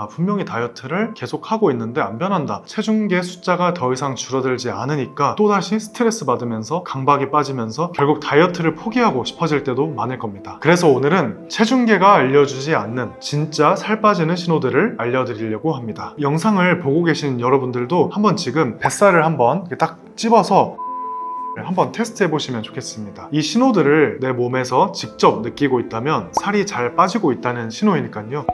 아, 분명히 다이어트를 계속 하고 있는데 안 변한다. 체중계 숫자가 더 이상 줄어들지 않으니까 또다시 스트레스 받으면서 강박이 빠지면서 결국 다이어트를 포기하고 싶어질 때도 많을 겁니다. 그래서 오늘은 체중계가 알려주지 않는 진짜 살 빠지는 신호들을 알려드리려고 합니다. 영상을 보고 계신 여러분들도 한번 지금 뱃살을 한번 딱 찝어서 한번 테스트 해 보시면 좋겠습니다. 이 신호들을 내 몸에서 직접 느끼고 있다면 살이 잘 빠지고 있다는 신호이니까요.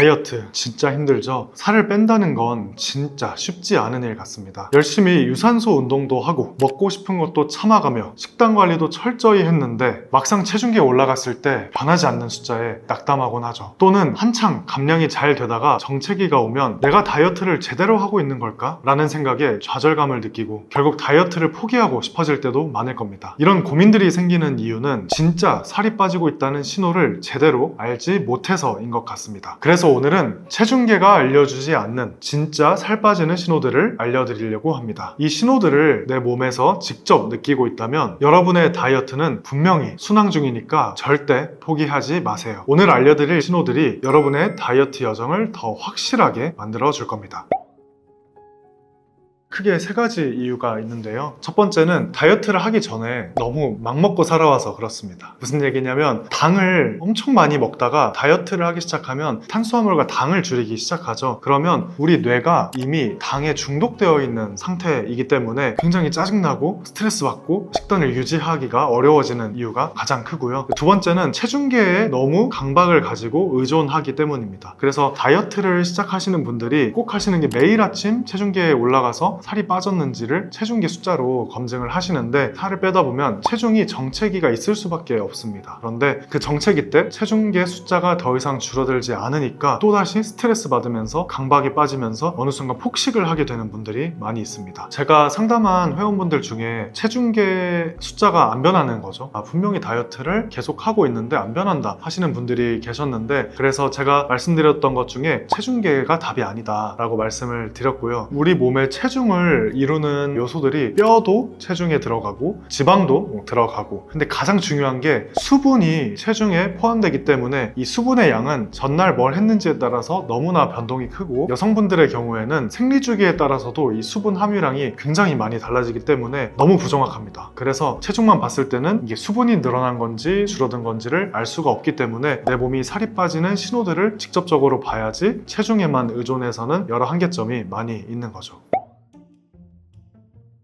다이어트 진짜 힘들죠? 살을 뺀다는 건 진짜 쉽지 않은 일 같습니다. 열심히 유산소 운동도 하고 먹고 싶은 것도 참아가며 식단 관리도 철저히 했는데 막상 체중계 올라갔을 때 변하지 않는 숫자에 낙담하곤 하죠. 또는 한창 감량이 잘 되다가 정체기가 오면 내가 다이어트를 제대로 하고 있는 걸까? 라는 생각에 좌절감을 느끼고 결국 다이어트를 포기하고 싶어질 때도 많을 겁니다. 이런 고민들이 생기는 이유는 진짜 살이 빠지고 있다는 신호를 제대로 알지 못해서인 것 같습니다. 그래서 오늘은 체중계가 알려주지 않는 진짜 살 빠지는 신호들을 알려드리려고 합니다. 이 신호들을 내 몸에서 직접 느끼고 있다면 여러분의 다이어트는 분명히 순항 중이니까 절대 포기하지 마세요. 오늘 알려드릴 신호들이 여러분의 다이어트 여정을 더 확실하게 만들어 줄 겁니다. 크게 세 가지 이유가 있는데요. 첫 번째는 다이어트를 하기 전에 너무 막 먹고 살아와서 그렇습니다. 무슨 얘기냐면 당을 엄청 많이 먹다가 다이어트를 하기 시작하면 탄수화물과 당을 줄이기 시작하죠. 그러면 우리 뇌가 이미 당에 중독되어 있는 상태이기 때문에 굉장히 짜증나고 스트레스 받고 식단을 유지하기가 어려워지는 이유가 가장 크고요. 두 번째는 체중계에 너무 강박을 가지고 의존하기 때문입니다. 그래서 다이어트를 시작하시는 분들이 꼭 하시는 게 매일 아침 체중계에 올라가서 살이 빠졌는지를 체중계 숫자로 검증을 하시는데 살을 빼다 보면 체중이 정체기가 있을 수밖에 없습니다. 그런데 그 정체기 때 체중계 숫자가 더 이상 줄어들지 않으니까 또다시 스트레스 받으면서 강박이 빠지면서 어느 순간 폭식을 하게 되는 분들이 많이 있습니다. 제가 상담한 회원분들 중에 체중계 숫자가 안 변하는 거죠. 아, 분명히 다이어트를 계속 하고 있는데 안 변한다 하시는 분들이 계셨는데 그래서 제가 말씀드렸던 것 중에 체중계가 답이 아니다 라고 말씀을 드렸고요. 우리 몸의 체중 을 이루는 요소들이 뼈도 체중에 들어가고 지방도 들어가고 근데 가장 중요한 게 수분이 체중에 포함되기 때문에 이 수분의 양은 전날 뭘 했는지에 따라서 너무나 변동이 크고 여성분들의 경우에는 생리 주기에 따라서도 이 수분 함유량이 굉장히 많이 달라지기 때문에 너무 부정확합니다. 그래서 체중만 봤을 때는 이게 수분이 늘어난 건지 줄어든 건지를 알 수가 없기 때문에 내 몸이 살이 빠지는 신호들을 직접적으로 봐야지 체중에만 의존해서는 여러 한계점이 많이 있는 거죠.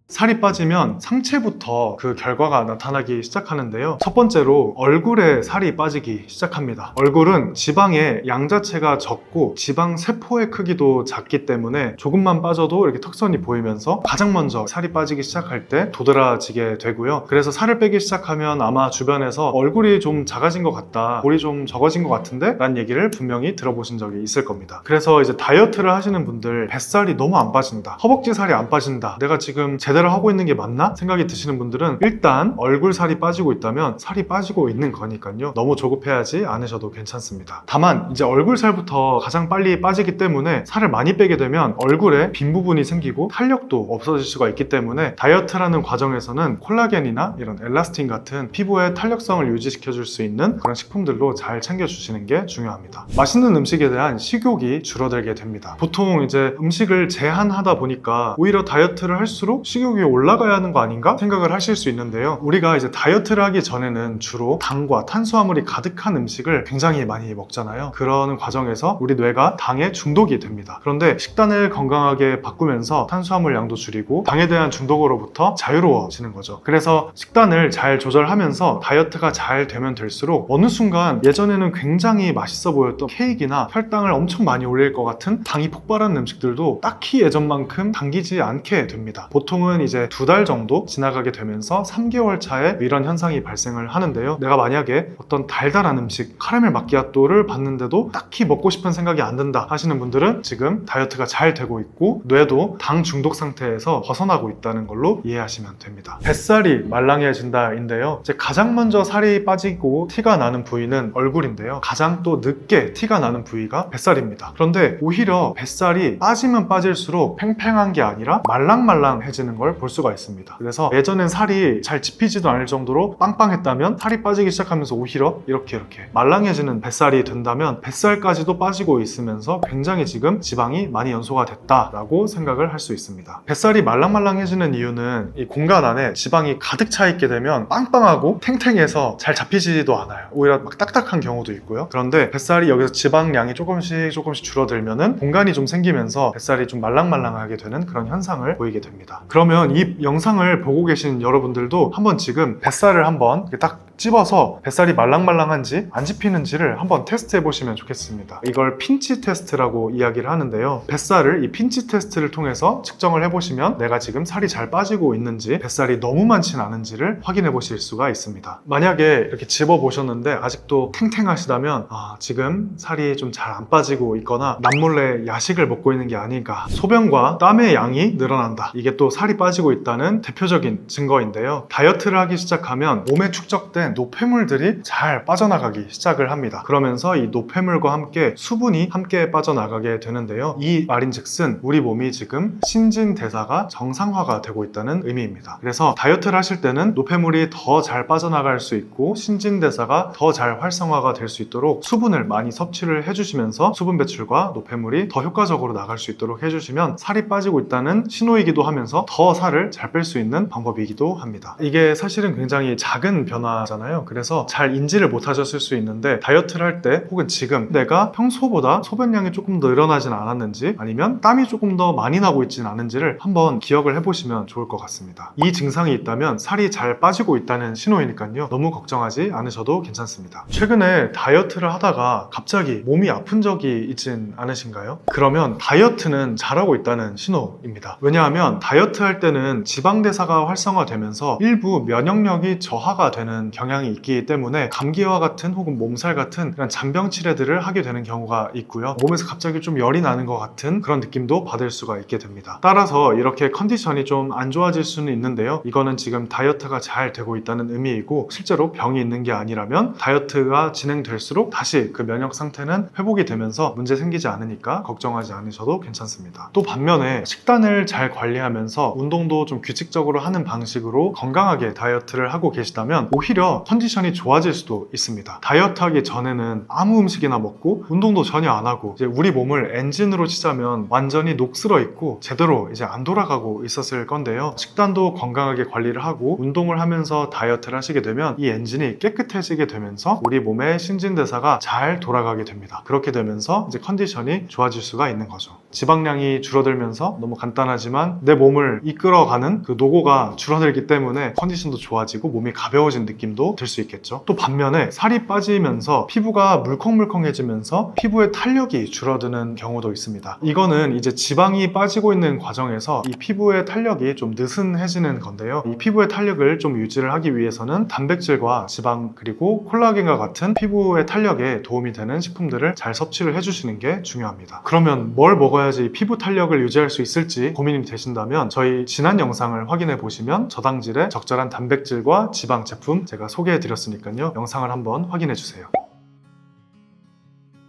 살이 빠지면 상체부터 그 결과가 나타나기 시작하는데요. 첫 번째로 얼굴에 살이 빠지기 시작합니다. 얼굴은 지방의 양 자체가 적고 지방 세포의 크기도 작기 때문에 조금만 빠져도 이렇게 턱선이 보이면서 가장 먼저 살이 빠지기 시작할 때 도드라지게 되고요. 그래서 살을 빼기 시작하면 아마 주변에서 얼굴이 좀 작아진 것 같다, 볼이 좀 적어진 것 같은데? 라는 얘기를 분명히 들어보신 적이 있을 겁니다. 그래서 이제 다이어트를 하시는 분들 뱃살이 너무 안 빠진다, 허벅지 살이 안 빠진다, 내가 지금 제대로 하고 있는 게 맞나? 생각이 드시는 분들은 일단 얼굴 살이 빠지고 있다면 살이 빠지고 있는 거니까요. 너무 조급해하지 않으셔도 괜찮습니다. 다만 이제 얼굴 살부터 가장 빨리 빠지기 때문에 살을 많이 빼게 되면 얼굴에 빈 부분이 생기고 탄력도 없어질 수가 있기 때문에 다이어트라는 과정에서는 콜라겐이나 이런 엘라스틴 같은 피부의 탄력성을 유지시켜 줄 수 있는 그런 식품들로 잘 챙겨 주시는 게 중요합니다. 맛있는 음식에 대한 식욕이 줄어들게 됩니다. 보통 이제 음식을 제한하다 보니까 오히려 다이어트를 할수록 식욕 이 올라가야 하는 거 아닌가 생각을 하실 수 있는데요. 우리가 이제 다이어트를 하기 전에는 주로 당과 탄수화물이 가득한 음식을 굉장히 많이 먹잖아요. 그러는 과정에서 우리 뇌가 당에 중독이 됩니다. 그런데 식단을 건강하게 바꾸면서 탄수화물 양도 줄이고 당에 대한 중독으로부터 자유로워지는 거죠. 그래서 식단을 잘 조절하면서 다이어트가 잘 되면 될수록 어느 순간 예전에는 굉장히 맛있어 보였던 케이크나 혈당을 엄청 많이 올릴 것 같은 당이 폭발하는 음식들도 딱히 예전만큼 당기지 않게 됩니다. 보통 은 이제 두 달 정도 지나가게 되면서 3개월 차에 이런 현상이 발생을 하는데요. 내가 만약에 어떤 달달한 음식, 카라멜 마키아토를 봤는데도 딱히 먹고 싶은 생각이 안 든다 하시는 분들은 지금 다이어트가 잘 되고 있고 뇌도 당 중독 상태에서 벗어나고 있다는 걸로 이해하시면 됩니다. 뱃살이 말랑해진다인데요. 이제 가장 먼저 살이 빠지고 티가 나는 부위는 얼굴인데요. 가장 또 늦게 티가 나는 부위가 뱃살입니다. 그런데 오히려 뱃살이 빠지면 빠질수록 팽팽한 게 아니라 말랑말랑해지는 걸걸 볼 수가 있습니다. 그래서 예전엔 살이 잘 집히지도 않을 정도로 빵빵했다면 살이 빠지기 시작하면서 오히려 이렇게 이렇게 말랑해지는 뱃살이 된다면 뱃살까지도 빠지고 있으면서 굉장히 지금 지방이 많이 연소가 됐다라고 생각을 할 수 있습니다. 뱃살이 말랑말랑해지는 이유는 이 공간 안에 지방이 가득 차 있게 되면 빵빵하고 탱탱해서 잘 잡히지도 않아요. 오히려 막 딱딱한 경우도 있고요. 그런데 뱃살이 여기서 지방량이 조금씩 조금씩 줄어들면은 공간이 좀 생기면서 뱃살이 좀 말랑말랑하게 되는 그런 현상을 보이게 됩니다. 그러면 이 영상을 보고 계신 여러분들도 한번 지금 뱃살을 한번 딱 찝어서 뱃살이 말랑말랑한지 안 집히는지를 한번 테스트 해 보시면 좋겠습니다. 이걸 핀치 테스트라고 이야기를 하는데요. 뱃살을 이 핀치 테스트를 통해서 측정을 해보시면 내가 지금 살이 잘 빠지고 있는지 뱃살이 너무 많진 않은지를 확인해 보실 수가 있습니다. 만약에 이렇게 집어 보셨는데 아직도 탱탱하시다면 아, 지금 살이 좀 잘 안 빠지고 있거나 남몰래 야식을 먹고 있는 게 아닌가 소변과 땀의 양이 늘어난다. 이게 또 살이 빠 지고 있다는 대표적인 증거인데요. 다이어트를 하기 시작하면 몸에 축적된 노폐물들이 잘 빠져나가기 시작을 합니다. 그러면서 이 노폐물과 함께 수분이 함께 빠져나가게 되는데요. 이 말인즉슨 우리 몸이 지금 신진대사가 정상화가 되고 있다는 의미입니다. 그래서 다이어트를 하실 때는 노폐물이 더 잘 빠져나갈 수 있고 신진대사가 더 잘 활성화가 될 수 있도록 수분을 많이 섭취를 해주시면서 수분 배출과 노폐물이 더 효과적으로 나갈 수 있도록 해주시면 살이 빠지고 있다는 신호이기도 하면서 더 살을 잘 뺄 수 있는 방법이기도 합니다. 이게 사실은 굉장히 작은 변화잖아요. 그래서 잘 인지를 못 하셨을 수 있는데 다이어트를 할 때 혹은 지금 내가 평소보다 소변량이 조금 더 늘어나진 않았는지 아니면 땀이 조금 더 많이 나고 있지는 않은지를 한번 기억을 해보시면 좋을 것 같습니다. 이 증상이 있다면 살이 잘 빠지고 있다는 신호이니까요. 너무 걱정하지 않으셔도 괜찮습니다. 최근에 다이어트를 하다가 갑자기 몸이 아픈 적이 있진 않으신가요? 그러면 다이어트는 잘하고 있다는 신호입니다. 왜냐하면 다이어트 할때 는 지방대사가 활성화되면서 일부 면역력이 저하가 되는 경향이 있기 때문에 감기와 같은 혹은 몸살 같은 그런 잔병 치레들을 하게 되는 경우가 있고요. 몸에서 갑자기 좀 열이 나는 것 같은 그런 느낌도 받을 수가 있게 됩니다. 따라서 이렇게 컨디션이 좀 안 좋아질 수는 있는데요. 이거는 지금 다이어트가 잘 되고 있다는 의미이고 실제로 병이 있는 게 아니라면 다이어트가 진행될수록 다시 그 면역 상태는 회복이 되면서 문제 생기지 않으니까 걱정하지 않으셔도 괜찮습니다. 또 반면에 식단을 잘 관리하면서 운동 도 좀 규칙적으로 하는 방식으로 건강하게 다이어트를 하고 계시다면 오히려 컨디션이 좋아질 수도 있습니다. 다이어트 하기 전에는 아무 음식이나 먹고 운동도 전혀 안 하고 이제 우리 몸을 엔진으로 치자면 완전히 녹슬어 있고 제대로 이제 안 돌아가고 있었을 건데요. 식단도 건강하게 관리를 하고 운동을 하면서 다이어트를 하시게 되면 이 엔진이 깨끗해지게 되면서 우리 몸의 신진대사가 잘 돌아가게 됩니다. 그렇게 되면서 이제 컨디션이 좋아질 수가 있는 거죠. 지방량이 줄어들면서 너무 간단하지만 내 몸을 이끌어가는 그 노고가 줄어들기 때문에 컨디션도 좋아지고 몸이 가벼워진 느낌도 들 수 있겠죠. 또 반면에 살이 빠지면서 피부가 물컹물컹해지면서 피부의 탄력이 줄어드는 경우도 있습니다. 이거는 이제 지방이 빠지고 있는 과정에서 이 피부의 탄력이 좀 느슨해지는 건데요. 이 피부의 탄력을 좀 유지를 하기 위해서는 단백질과 지방 그리고 콜라겐과 같은 피부의 탄력에 도움이 되는 식품들을 잘 섭취를 해주시는 게 중요합니다. 그러면 뭘 먹어야 지 피부 탄력을 유지할 수 있을지 고민이 되신다면 저희 지난 영상을 확인해 보시면 저당질의 적절한 단백질과 지방 제품 제가 소개해 드렸으니까요. 영상을 한번 확인해 주세요.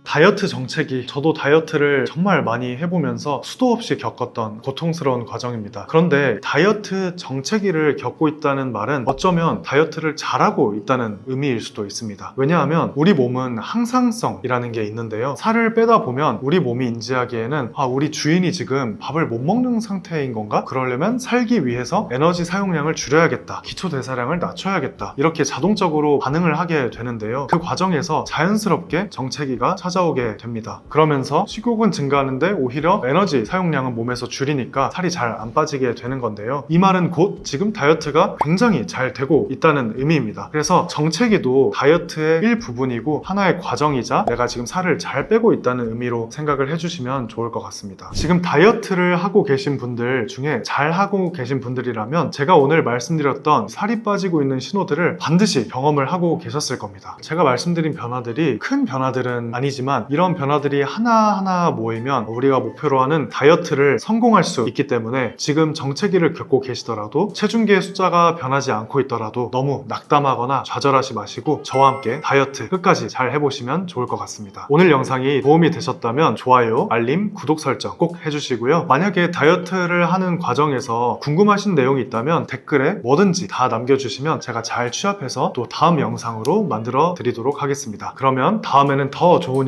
다이어트 정책이 저도 다이어트를 정말 많이 해보면서 수도 없이 겪었던 고통스러운 과정입니다. 그런데 다이어트 정체기를 겪고 있다는 말은 어쩌면 다이어트를 잘하고 있다는 의미일 수도 있습니다. 왜냐하면 우리 몸은 항상성이라는 게 있는데요. 살을 빼다 보면 우리 몸이 인지하기에는 아, 우리 주인이 지금 밥을 못 먹는 상태인 건가? 그러려면 살기 위해서 에너지 사용량을 줄여야겠다. 기초 대사량을 낮춰야겠다. 이렇게 자동적으로 반응을 하게 되는데요. 그 과정에서 자연스럽게 정체기가 찾아 오게 됩니다. 그러면서 식욕은 증가하는데 오히려 에너지 사용량은 몸에서 줄이니까 살이 잘 안 빠지게 되는 건데요. 이 말은 곧 지금 다이어트가 굉장히 잘 되고 있다는 의미입니다. 그래서 정체기도 다이어트의 일부분이고 하나의 과정이자 내가 지금 살을 잘 빼고 있다는 의미로 생각을 해주시면 좋을 것 같습니다. 지금 다이어트를 하고 계신 분들 중에 잘 하고 계신 분들이라면 제가 오늘 말씀드렸던 살이 빠지고 있는 신호들을 반드시 경험을 하고 계셨을 겁니다. 제가 말씀드린 변화들이 큰 변화들은 아니지만 있지만 이런 변화들이 하나하나 모이면 우리가 목표로 하는 다이어트를 성공할 수 있기 때문에 지금 정체기를 겪고 계시더라도 체중계의 숫자가 변하지 않고 있더라도 너무 낙담하거나 좌절하지 마시고 저와 함께 다이어트 끝까지 잘 해보시면 좋을 것 같습니다. 오늘 영상이 도움이 되셨다면 좋아요, 알림, 구독 설정 꼭 해주시고요. 만약에 다이어트를 하는 과정에서 궁금하신 내용이 있다면 댓글에 뭐든지 다 남겨주시면 제가 잘 취합해서 또 다음 영상으로 만들어 드리도록 하겠습니다. 그러면 다음에는 더 좋은